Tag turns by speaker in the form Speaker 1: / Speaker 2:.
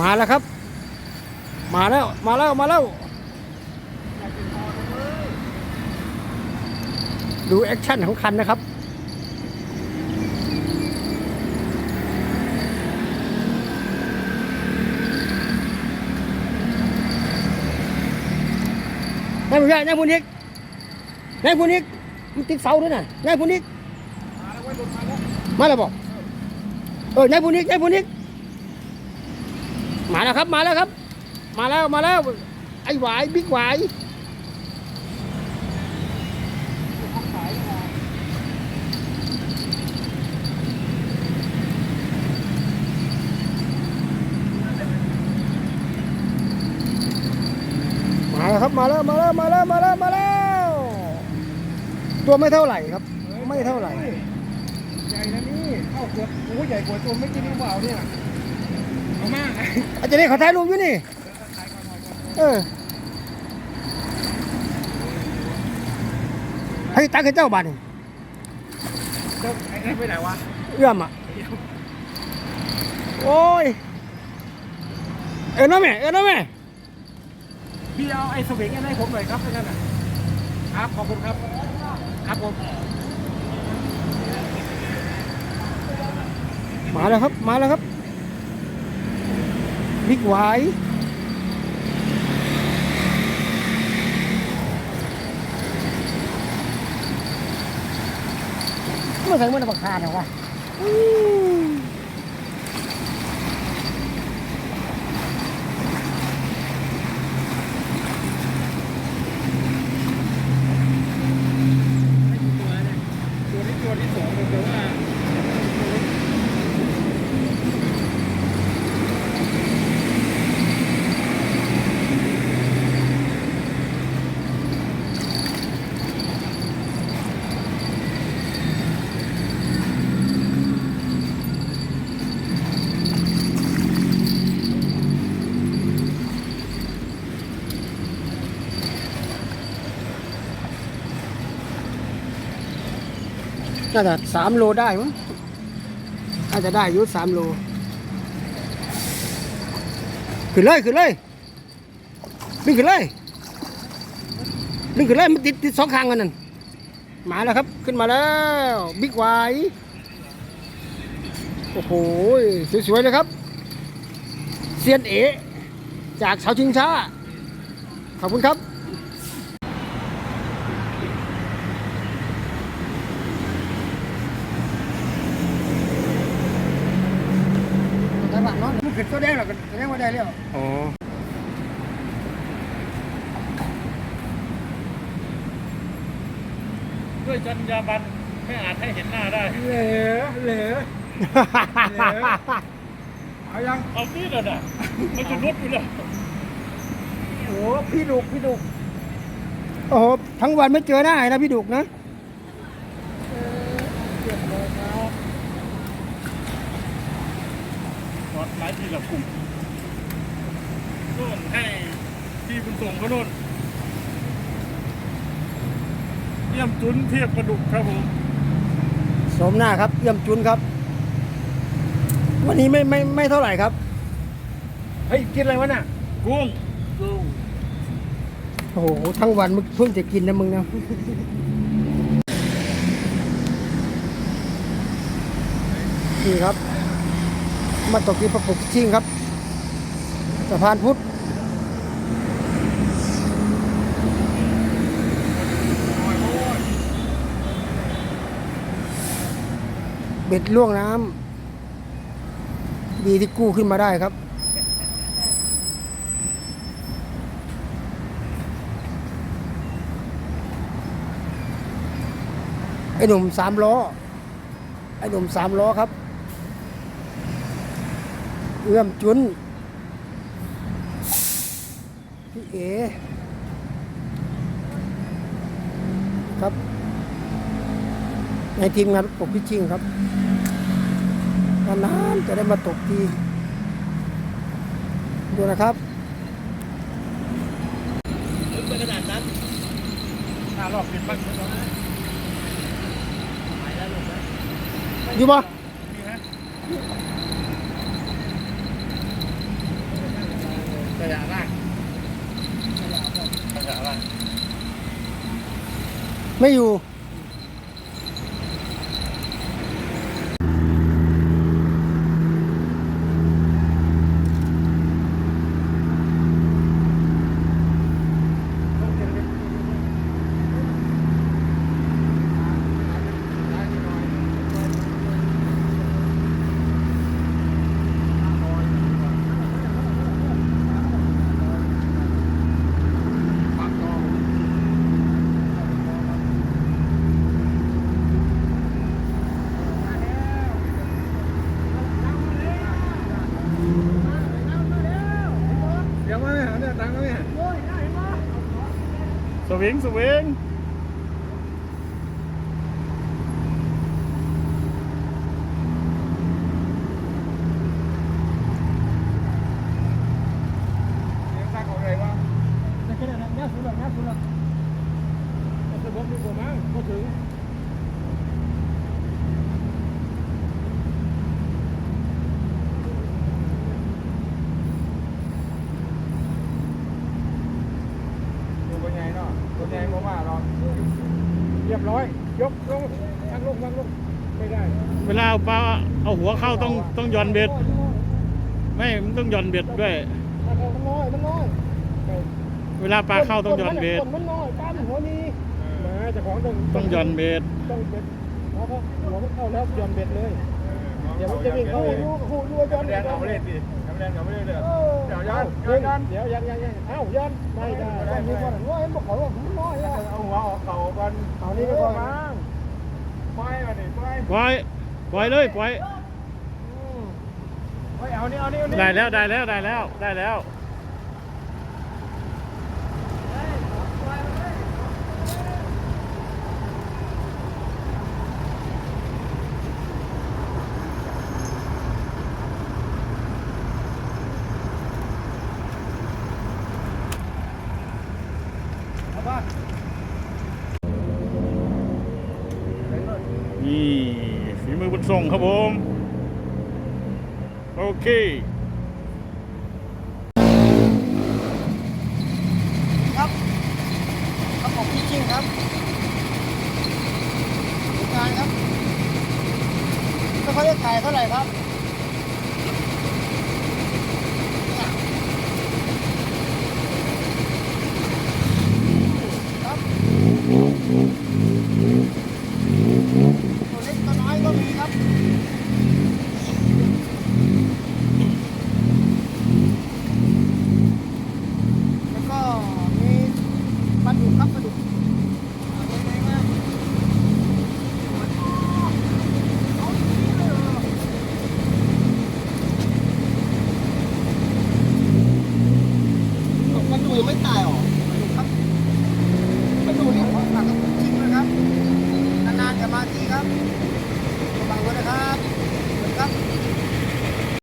Speaker 1: มาแล้วครับ มาแล้ว มาแล้ว มาแล้ว ดูแอคชั่นของคันนะครับ นายผู้ใหญ่นายผู้นิกนายผู้นิกมันติดเสาด้วยนะนายผู้นิกมาแล้วบอก เออนายผู้นิกนายผู้นิก มาแล้วครับมาแล้วครับ มาแล้วมาแล้ว ไอ้หวายบิ๊กหวายมาแล้วครับมาแล้วมาแล้วมาแล้วมาแล้วมาแล้ว ตัวไม่เท่าไหร่ครับ ไม่เท่าไหร่
Speaker 2: ใหญ่นะนี่เข้าเกือบโอ้ใหญ่กว่าตัวไม่กินหรือเปล่าเนี่ย มาก
Speaker 1: อาจารย์นี่เขาถ่ายรูปอยู่นี่ เออให้ตังค์ให้เจ้าบาทนี่
Speaker 2: เจ้าไอ้นั่นไปไหนวะ
Speaker 1: เอื้อมอะ โอ้ย เอ็นนะแม่ เอ็นนะแม่
Speaker 2: พี่เอาไอ้สวิงอันให้ผมหน่อยครับไอ้นั่นน่ะครับ ขอบคุณครับ ครับผม
Speaker 1: มาแล้วครับ มาแล้วครับ บิ๊กไวายเมื่อไหร่เมื่อไหร่บักคาเนี่ยวะอืม
Speaker 2: ตัวนี้ตัวที่สองผมว่า
Speaker 1: น่าจะสามโลได้มั้งน่าจะได้ยุสามโล ขึ้นเลยขึ้นเลย ดึงขึ้นเลย ดึงขึ้นเลย มันติดติดสองข้างกันนั่น มาแล้วครับ ขึ้นมาแล้ว บิ๊กไวโอ้โห สวยๆเลยครับ เซียนเอ จากเสาชิงช้า ขอบคุณครับ แต่ว่าน้องมัน ขึ้นตัวแดงแล้วก็แสดงว่าได้แล้ว
Speaker 2: อ๋อด้วยจรรยาบรรณไม่อาจให้เห็นหน้าได้
Speaker 1: เหลอเหลอ
Speaker 2: เอายังเอานี่เลยนะมันจะรุดอยู่เลย
Speaker 1: โอ้พี่ดุกพี่ดุกโอ้โหทั้งวันไม่เจอหน้านะพี่ดุกนะ
Speaker 2: รถหลายทีละกลุ่มนู่นให้ที่คุณส่งเขานู่นเยี่ยมจุนเทียบกระดุกครับผม
Speaker 1: สมหน้าครับเยี่ยมจุนครับ วันนี้ไม่ไม่ไม่เท่าไหร่ครับ
Speaker 2: เฮ้ยกินอะไรวะน่ะกุ้งกุ้ง
Speaker 1: โอ้โหทั้งวันมึงเพิ่งจะกินนะมึงนะ นี่ครับ มาตกที่ประปุกชิงครับสะพานพุทธเบ็ดล่วงน้ำดีที่กู้ขึ้นมาได้ครับไอ้หนุ่มสามล้อไอ้หนุ่มสามล้อครับ อื้อมจุนพี่เอครับในทีมงานปกพิชิงครับนานๆจะได้มาตกทีดูนะครับ
Speaker 2: เป็นขนาดนั้นถ้ารอบเป็นบ้างก็ต้อง
Speaker 1: อยู่ปะ
Speaker 2: นี่ฮะ ขยะล่างขยะล่าง
Speaker 1: ไม่อยู่
Speaker 2: เดี๋ยวมาเนี่ยเนี่ยตังค์เนี่ยส วิงสวิงเลี้ยงตังค์ของอะไรวะ
Speaker 1: แต่แค่นั้นนะสุดละนะสุดละ
Speaker 2: จะบอกดีกว่ามั้งก็ถึง ดูเป็นไงเนาะเป็นไงผมว่าเราเรียบร้อย ยกลงทางลงทางลงไม่ได้
Speaker 3: เวลาเอาปลาเอาหัวเข้าต้องต้องหย่อนเบ็ด ไม่มันต้องหย่อนเบ็ดด้วย
Speaker 1: มันน้อยมันน้อย
Speaker 3: เวลาปลาเข้าต้องหย่อนเบ็ด
Speaker 1: มันน้อยปลามันหัวนี้
Speaker 2: มาเจะของต้อง
Speaker 3: ต้องหย่อนเบ็ด
Speaker 2: ต้องเบ็ด
Speaker 1: แล้วก็หัวมันเข้าแล้วย้อนเบ็ดเลย เดี๋ยวมันจะวิ่งเข้าเองลูกหูดูย้อน
Speaker 2: น้ำแดงเอาไม่ได้สิน้ำแดง เอาไม่ได้เลย
Speaker 1: เออ
Speaker 2: เดี๋ยวย้อนย้อนย้อน
Speaker 1: เดี๋ยวยันยันยันเอ้ายันไม่ได้ได้มีคนน้อยเห็นบอกเขาว่าผมน้อยอะ
Speaker 2: เอาหัวออกเข่าก่อน
Speaker 1: เอานี่ไปก่อน
Speaker 2: มาปล่อยมาดิปล่อย
Speaker 3: ปล่อยปล่อยเลยปล่อย
Speaker 2: ปล่อยเอานี่เอานี่เอานี่
Speaker 3: ได้แล้วได้แล้วได้แล้วได้แล้ว
Speaker 2: เอาป่ะ
Speaker 3: นี่ฝี มือบุญส่งครับผม โอเค
Speaker 1: ครับครับผมจริงครับงานครับไม่ค่อยได้ขายเท่าไหร่ครับ